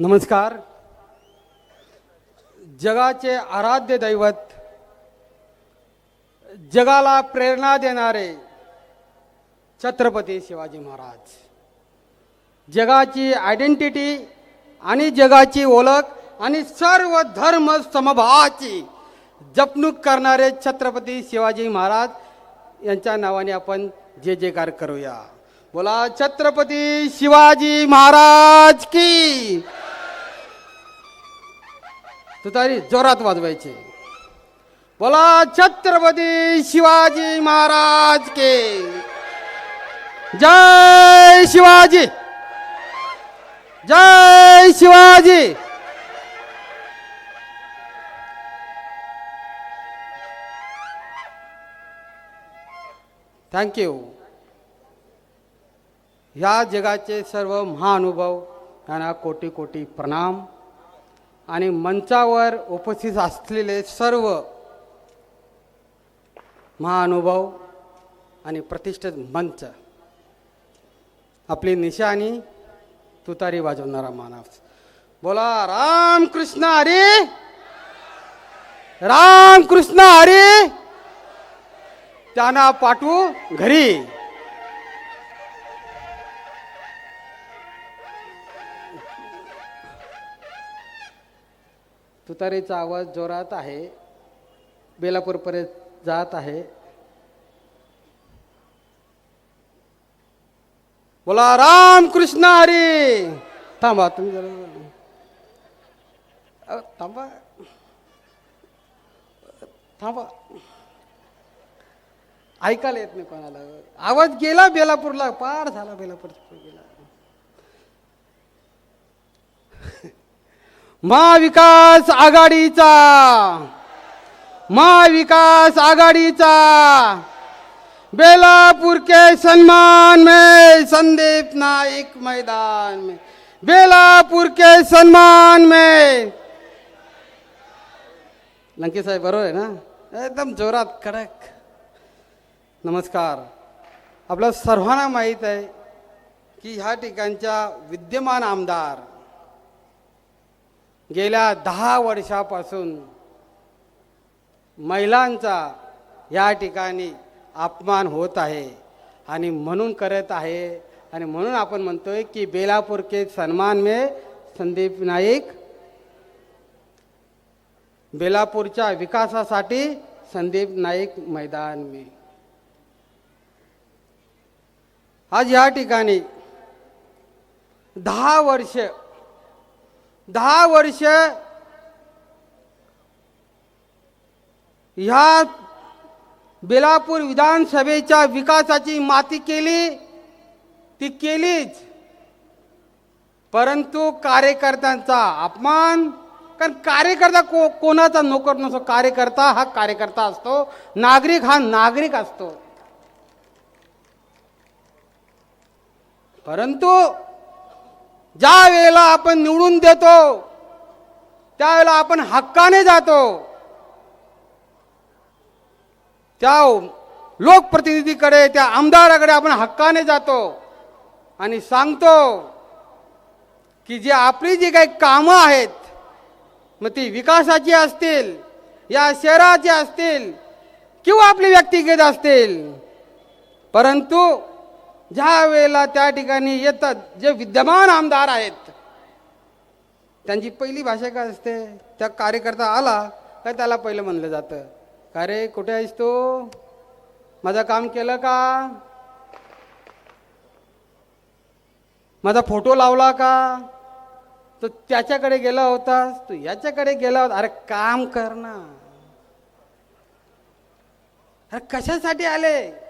नमस्कार. जगाचे आराध्य दैवत जगाला प्रेरणा देणारे छत्रपती शिवाजी महाराज. जगाची आयडेंटिटी आणि जगाची ओळख आणि सर्व धर्म समभावाची जपणूक करणारे छत्रपती शिवाजी महाराज यांच्या नावाने आपण जे जयकार करूया. बोला छत्रपती शिवाजी महाराज की तुतारी जोरात वाजवायचे. बोला छत्रपती शिवाजी महाराज के. जय शिवाजी. जय शिवाजी. थँक्यू ह्या जगाचे सर्व महानुभव यांना कोटी कोटी प्रणाम. आणि मंचावर उपस्थित असलेले सर्व महानुभव आणि प्रतिष्ठित मंच. आपली निशाणी तुतारी वाजवणारा माणूस. बोला राम कृष्ण हरी! राम कृष्ण हरी! त्यांना पाठवू घरी. तुतारीचा आवाज जोरात आहे. बेलापूरपर्यंत जात आहे. बोला राम कृष्ण हरी! थांबा तुम्ही जरा थांबा. थांबा. ऐकायला येत नाही कोणाला. आवाज गेला बेलापूरला पार झाला बेलापूर गेला महाविकास आघाडीचा. महाविकास आघाडीचा. बेलापुर के सम्मान में संदीप नाइक मैदान में. बेलापुर के सन्मान में. लंके साहेब बरोबर आहे ना? एकदम जोरात कडक. नमस्कार. आपल्या सर्वांना माहीत आहे की ह्या ठिकाणच्या विद्यमान आमदार गेल्या दहा वर्षापासून महिलांचा या ठिकाणी अपमान होत आहे. आणि म्हणून करत आहे. आणि म्हणून आपण म्हणतोय की बेलापूर के सन्मान मे संदीप नाईक बेलापूरच्या विकासासाठी संदीप नाईक मैदान मे. आज या ठिकाणी दहा वर्ष दहा वर्ष ह्या बेलापूर विधानसभेच्या विकासाची माती केली ती केलीच. परंतु कार्यकर्त्यांचा अपमान कारण कार्यकर्ता को कोणाचा नोकर नसतो कार्यकर्ता हा कार्यकर्ता असतो नागरिक हा नागरिक असतो. परंतु ज्या वेळेला आपण निवडून देतो त्यावेळेला आपण हक्काने जातो. त्या लोकप्रतिनिधीकडे त्या आमदाराकडे आपण हक्काने जातो आणि सांगतो की जे आपली जी काही कामं आहेत मग ती विकासाची असतील या शहराची असतील किंवा आपली व्यक्तिगत असतील परंतु ज्या वेळेला त्या ठिकाणी येतात जे विद्यमान आमदार आहेत त्यांची पहिली भाषा काय असते? त्या कार्यकर्ता आला का त्याला पहिलं म्हणलं जातं? का रे कुठे आहेस तू? माझं काम केलं का? माझा फोटो लावला का? तो त्याच्याकडे गेला होतास तू याच्याकडे गेला होता. अरे काम कर ना. अरे कशासाठी आले?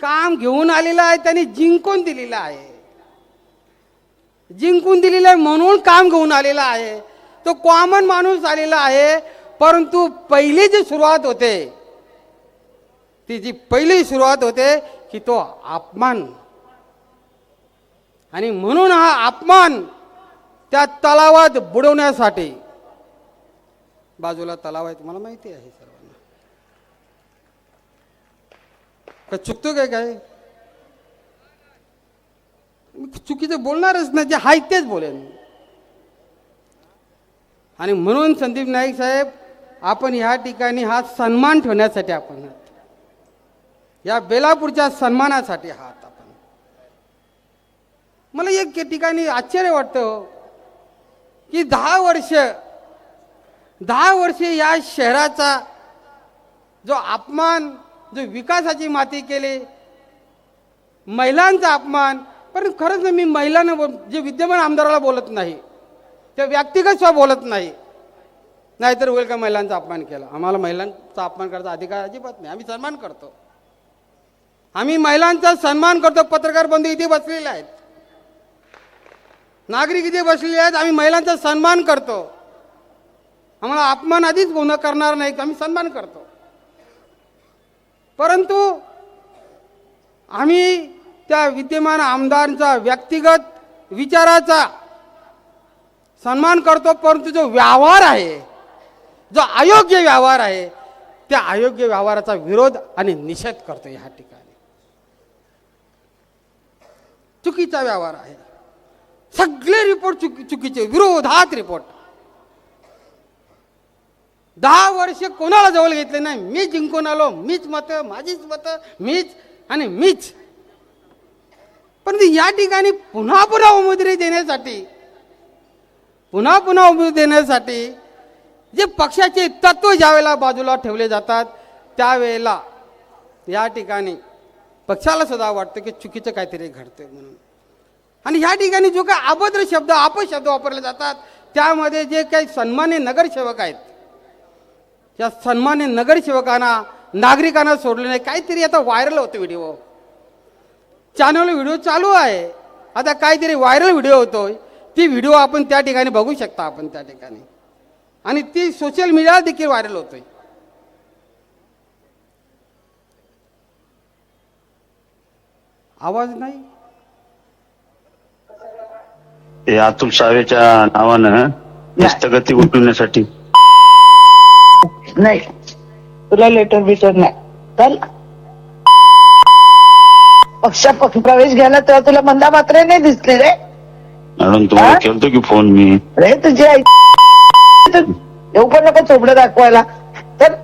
काम घेऊन आलेलं आहे त्यांनी जिंकून दिलेलं आहे. जिंकून दिलेलं आहे म्हणून काम घेऊन आलेला आहे. तो कॉमन माणूस आलेला आहे परंतु पहिली जी सुरुवात होते ती जी पहिली सुरुवात होते की तो अपमान. आणि म्हणून हा अपमान त्या तलावात बुडवण्यासाठी. बाजूला तलाव आहे तुम्हाला माहिती आहे सर. का चुकतो काय काय? मी चुकीचं बोलणारच नाही जे आहे तेच बोलेन. आणि म्हणून संदीप नाईक साहेब आपण ह्या ठिकाणी हा सन्मान ठेवण्यासाठी आपण या बेलापूरच्या सन्मानासाठी आहात आपण. मला एक ठिकाणी आश्चर्य वाटतं की दहा वर्ष दहा वर्षे या शहराचा जो अपमान जो विकासाची माती केली महिलांचा अपमान पण खरंच ना मी महिलांना बोल जे विद्यमान आमदाराला बोलत नाही त्या व्यक्तिगत स्व बोलत नाही नाहीतर होईल का महिलांचा अपमान केला? आम्हाला महिलांचा अपमान करायचा अधिकार अजिबात नाही. आम्ही सन्मान करतो. आम्ही महिलांचा सन्मान करतो पत्रकार बंधू इथे बसलेले आहेत. नागरिक इथे बसलेले आहेत आम्ही महिलांचा सन्मान करतो. आम्हाला अपमान आधीच गुन्हा करणार नाही आम्ही सन्मान करतो. परंतु आम्ही त्या विद्यमान आमदारांचा व्यक्तिगत विचाराचा सन्मान करतो परंतु जो व्यवहार आहे जो अयोग्य व्यवहार आहे त्या अयोग्य व्यवहाराचा विरोध आणि निषेध करतो ह्या ठिकाणी. चुकीचा व्यवहार आहे. सगळे रिपोर्ट चुकी चुकीचे विरोधात रिपोर्ट दहा वर्ष कोणाला जवळ घेतले नाही? मी जिंकून आलो मीच मतं माझीच मतं मीच आणि मीच. परंतु या ठिकाणी पुन्हा पुन्हा उमेदवारी देण्यासाठी पुन्हा पुन्हा उमेदवारी देण्यासाठी जे पक्षाचे तत्व ज्यावेळेला बाजूला ठेवले जातात त्यावेळेला या ठिकाणी पक्षाला सुद्धा वाटतं की चुकीचं काहीतरी घडतं म्हणून. आणि ह्या ठिकाणी जो काही अभद्र शब्द अपशब्द वापरले जातात त्यामध्ये जे काही सन्मान्य नगरसेवक आहेत त्या सन्मान्य नगरसेवकांना नागरिकांना सोडले नाही. काहीतरी आता व्हायरल होतं व्हिडिओ चॅनल व्हिडिओ चालू आहे. आता काहीतरी व्हायरल व्हिडिओ होतोय. ती व्हिडिओ आपण त्या ठिकाणी बघू शकता आपण त्या ठिकाणी. आणि ती सोशल मीडियाला देखील व्हायरल होतोय. आवाज नाही? अतुल सावेच्या नावानं हस्तगती उठवण्यासाठी. नाही. तुला लेटर बिटर नाही. चल. पक्षात पक्ष प्रवेश घ्यायला तेव्हा तुला मंदा मात्र नाही दिसली रे. मॅडम तुम्हाला? केलतो की फोन मी. रे तुझी आई येऊ पण नको चोपडं दाखवायला? तर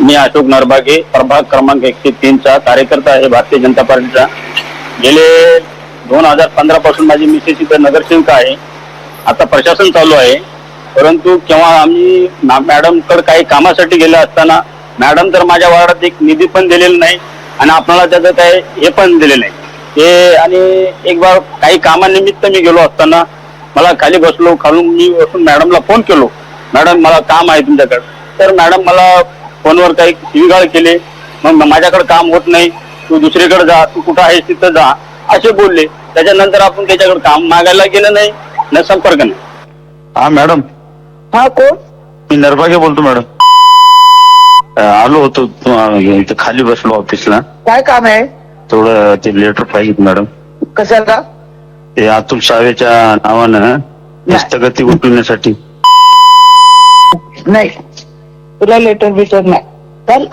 मी अशोक नरबागे प्रभाग क्रमांक एकशे तीनचा कार्यकर्ता आहे भारतीय जनता पार्टीचा. गेले दोन हजार पंधरा पासून माझी मिसेस इथं नगरसेविका आहे. आता प्रशासन चालू आहे. परंतु केव्हा आम्ही मॅडमकडे काही कामासाठी गेलो असताना मॅडम तर माझ्या वार्डात एक निधी पण दिलेला नाही आणि आपणाला त्याचं काही हे पण दिले नाही. ते आणि एक बार काही कामानिमित्त मी गेलो असताना मला खाली बसलो खालून मी बसून मॅडमला फोन केलो. मॅडम मला काम आहे तुमच्याकडे. तर मॅडम मला फोनवर काही शिवीगाळ केले. मग माझ्याकडे काम होत नाही. तू दुसरीकडे जा तू कुठं आहेस तिथं जा असे बोलले. त्याच्यानंतर आपण त्याच्याकडे काम मागायला गेलं नाही न संपर्क नाही. हा मॅडम. हा कोण? मी नरबागे बोलतो मॅडम. अं, आलो होतो तु- इथं खाली बसलो ऑफिसला. काय काम आहे? थोडं ते लेटर पाहिजे मॅडम. कशाला? हे अतुल सावेच्या नावानं हस्तगती उठवण्यासाठी. नाही. तुला लेटर बिटर नाही. चल.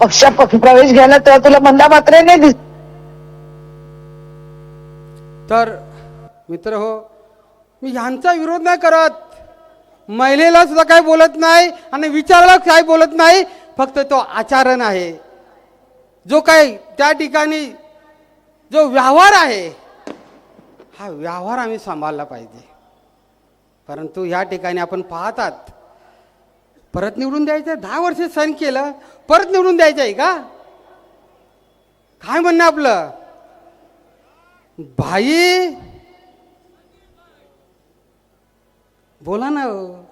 पक्षात पक्ष प्रवेश घ्यायला तेव्हा तुला मंदा मात्र नाही दिसली तर मित्र हो मी ह्यांचा विरोध नाही करत. महिलेला सुद्धा काही बोलत नाही आणि विचाराला काही बोलत नाही. फक्त तो आचरण आहे. जो काही त्या ठिकाणी जो व्यवहार आहे हा व्यवहार आम्ही सांभाळला पाहिजे. परंतु या ठिकाणी आपण पाहतात परत निवडून द्यायचं आहे दहा वर्ष सण केलं परत निवडून द्यायचं आहे का? काय म्हणणं आपलं? भाई बोला ना हो.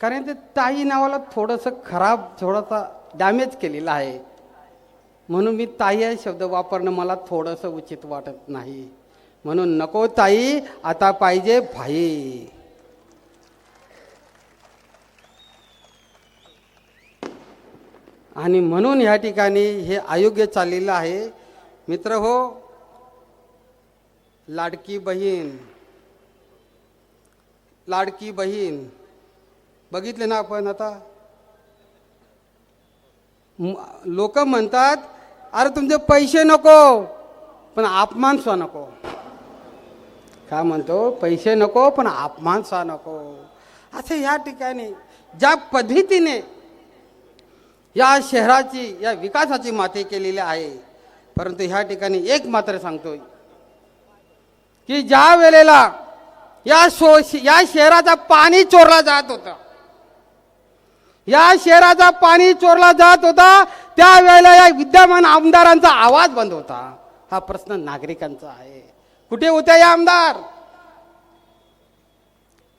कारण ते ताई नावाला थोडंसं खराब थोडासा डॅमेज केलेला आहे. म्हणून मी ताई हा शब्द वापरणं मला थोडंसं उचित वाटत नाही. म्हणून नको ताई आता पाहिजे भाई. आणि म्हणून ह्या ठिकाणी हे अयोग्य चाललेलं आहे. मित्र हो लाडकी बहीण. लाडकी बहीण. बघितले ना आपण आता? लोक म्हणतात अरे तुमचे पैसे नको. पण अपमान स्वा नको. काय म्हणतो? पैसे नको पण अपमान स्वा नको. असं ह्या ठिकाणी ज्या पद्धतीने या शहराची या विकासाची माती केलेली आहे. परंतु ह्या ठिकाणी एक मात्र सांगतोय की ज्या वेळेला या शो या शहराचा पाणी चोरला जात होता. या शहराचा पाणी चोरला जात होता त्यावेळेला या विद्यमान आमदारांचा आवाज बंद होता. हा प्रश्न नागरिकांचा आहे. कुठे होत्या या आमदार?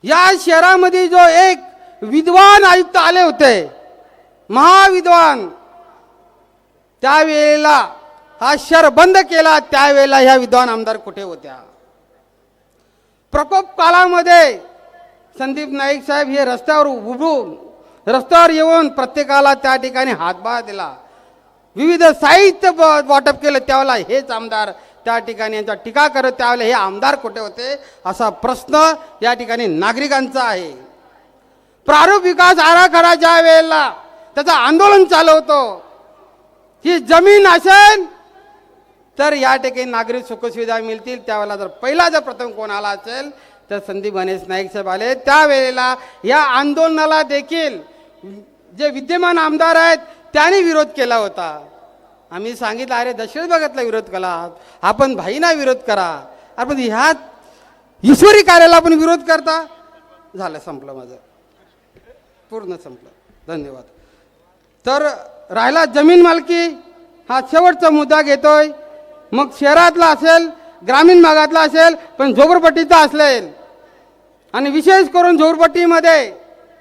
या शहरामध्ये जो एक विद्वान आयुक्त आले होते महाविद्वान त्यावेळेला हा शहर बंद केला त्यावेळेला ह्या विद्वान आमदार कुठे होत्या? प्रकोप काळामध्ये संदीप नाईक साहेब हे रस्त्यावर उभून रस्त्यावर येऊन प्रत्येकाला त्या ठिकाणी हातभार दिला. विविध साहित्य वाटप केलं त्यावेळेला हेच आमदार त्या ठिकाणी यांचा टीका करत त्यावेळेला हे आमदार कुठे होते? असा प्रश्न या ठिकाणी नागरिकांचा आहे. प्रारूप विकास आराखडा ज्या वेळेला त्याचं आंदोलन चालवतो ही जमीन असेल तर या ठिकाणी नागरिक सुखसुविधा मिळतील. त्यावेळेला जर पहिला जर प्रथम कोण आला असेल तर संदीप गणेश नाईक साहेब आले. त्यावेळेला या आंदोलनाला देखील जे विद्यमान आमदार आहेत त्यांनी विरोध केला होता. आम्ही सांगितलं अरे दशरथ भगतला विरोध केला आपण भाईना विरोध करा. आपण ह्या ईश्वरी कार्याला आपण विरोध करता. झालं संपलं माझं. पूर्ण संपलं. धन्यवाद. तर राहिला जमीन मालकी. हा शेवटचा मुद्दा घेतोय. मग शहरातला असेल ग्रामीण भागातला असेल पण झोपडपट्टीचा असेल. आणि विशेष करून झोपडपट्टीमध्ये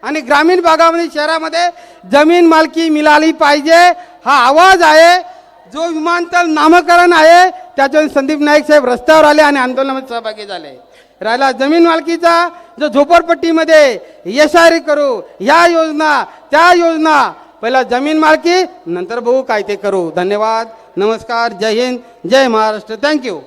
आणि ग्रामीण भागामध्ये शहरामध्ये जमीन मालकी मिळाली पाहिजे हा आवाज आहे. जो विमानतळ नामकरण आहे त्याच्यावर संदीप नाईक साहेब रस्त्यावर आले आणि आंदोलनामध्ये सहभागी झाले. राहिला जमीन मालकीचा जो झोपडपट्टीमध्ये यशारी करू या योजना त्या योजना. पहिला जमीन मालकी नंतर बघू काय ते करू. धन्यवाद. नमस्कार जय हिंद जय महाराष्ट्र. Thank you